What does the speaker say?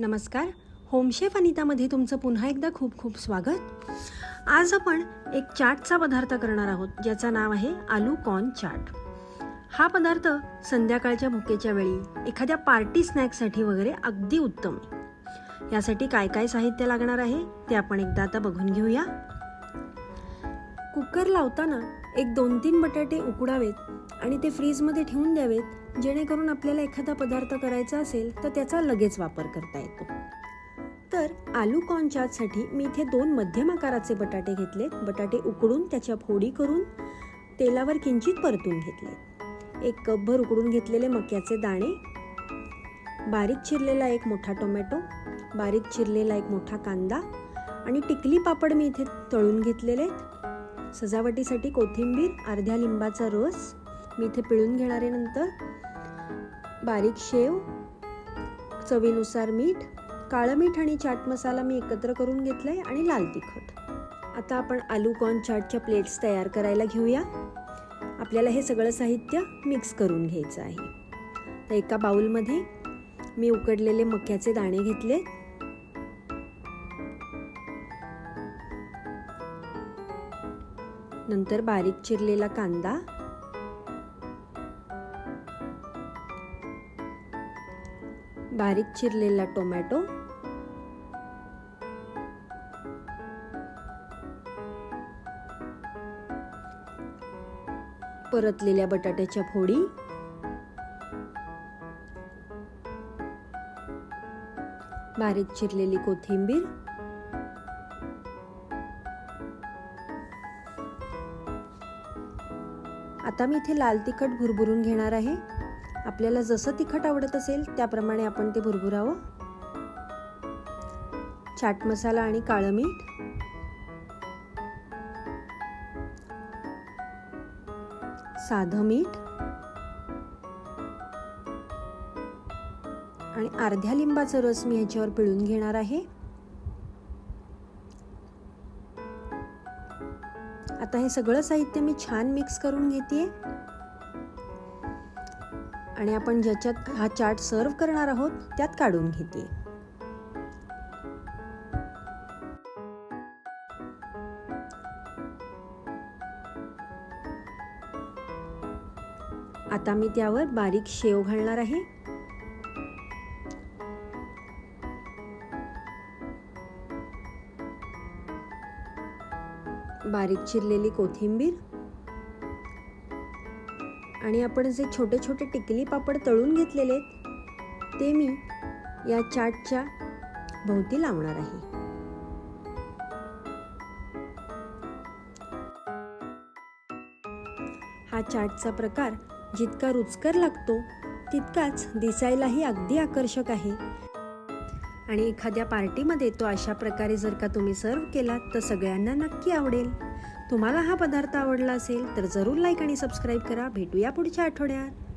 नमस्कार. होमशेफ अनितामध्ये तुमचं पुन्हा एकदा खूप खूप स्वागत. आज आपण एक चाटचा पदार्थ करणार आहोत ज्याचं नाव आहे आलू कॉर्न चाट. हा पदार्थ संध्याकाळच्या भुकेच्या वेळी एखाद्या पार्टी स्नॅक्ससाठी वगैरे अगदी उत्तम आहे. यासाठी काय काय साहित्य लागणार आहे ते आपण एकदा आता बघून घेऊया. कुकर लावताना एक दोन तीन बटाटे उकडावेत आणि ते फ्रीजमध्ये ठेवून द्यावेत जेणेकरून आपल्याला एखादा पदार्थ करायचा असेल तर त्याचा लगेच वापर करता येतो. तर आलू कॉर्न चाटसाठी मी इथे दोन मध्यम आकाराचे बटाटे घेतलेत. बटाटे उकडून त्याच्या फोडी करून तेलावर किंचित परतून घेतले. एक कपभर उकडून घेतलेले मक्याचे दाणे बारीक चिरलेला एक मोठा टोमॅटो बारीक चिरलेला एक मोठा कांदा आणि टिकली पापड मी इथे तळून घेतलेले आहेत. सजावटीसाठी कोथिंबीर अर्ध्या लिंबाचा रस मी इथे पिळून घेणार आहे नंतर. बारीक शेव चवीनुसार मीठ काळं मीठ आणि चाट मसाला मी एकत्र करून घेतला आहे आणि लाल तिखट. आता आपण आलू कॉर्न चाटच्या प्लेट्स तयार करायला घेऊया. आपल्याला हे सगळं साहित्य मिक्स करून घ्यायचं आहे. तर एका बाऊलमध्ये मी उकडलेले मक्याचे दाणे घेतले नंतर बारीक चिरलेला कांदा. बारीक चिरलेला टोमॅटो. परतलेल्या बटाट्याच्या फोडी. बारीक चिरलेली कोथिंबीर. आता मी इथे लाल तिखट भुरभुरून घेणार आहे. आपल्याला जसं तिखट आवडत असेल त्याप्रमाणे आपण ते भुरभुरावं. चाट मसाला आणि काळं मीठ. साधं मीठ. आणि अर्ध्या लिंबाचा रस मी ह्याच्यावर पिळून घेणार आहे. आता हे सगळं साहित्य मी छान मिक्स करून घेते आणि आपण ज्याच्यात हा चाट सर्व करणार आहोत त्यात काढून घेते आता मी त्यावर बारीक शेव घालणार आहे. बारीक चिरलेली कोथिंबीर आणि आपण जे छोटे छोटे टिकली पापड तळून घेतलेले आहेत ते मी या चाटच्या भोवती लावणार आहे. हा चाटचा प्रकार जितका रुचकर लागतो तितकाच दिसायलाही अगदी आकर्षक आहे. आणि एखाद्या पार्टीमध्ये तो अशा प्रकारे जर का तुम्ही सर्व केलात तर सगळ्यांना नक्की आवडेल. तुम्हाला हा पदार्थ आवडला असेल तर जरूर लाईक आणि सबस्क्राईब करा. भेटूया पुढच्या आठवड्यात.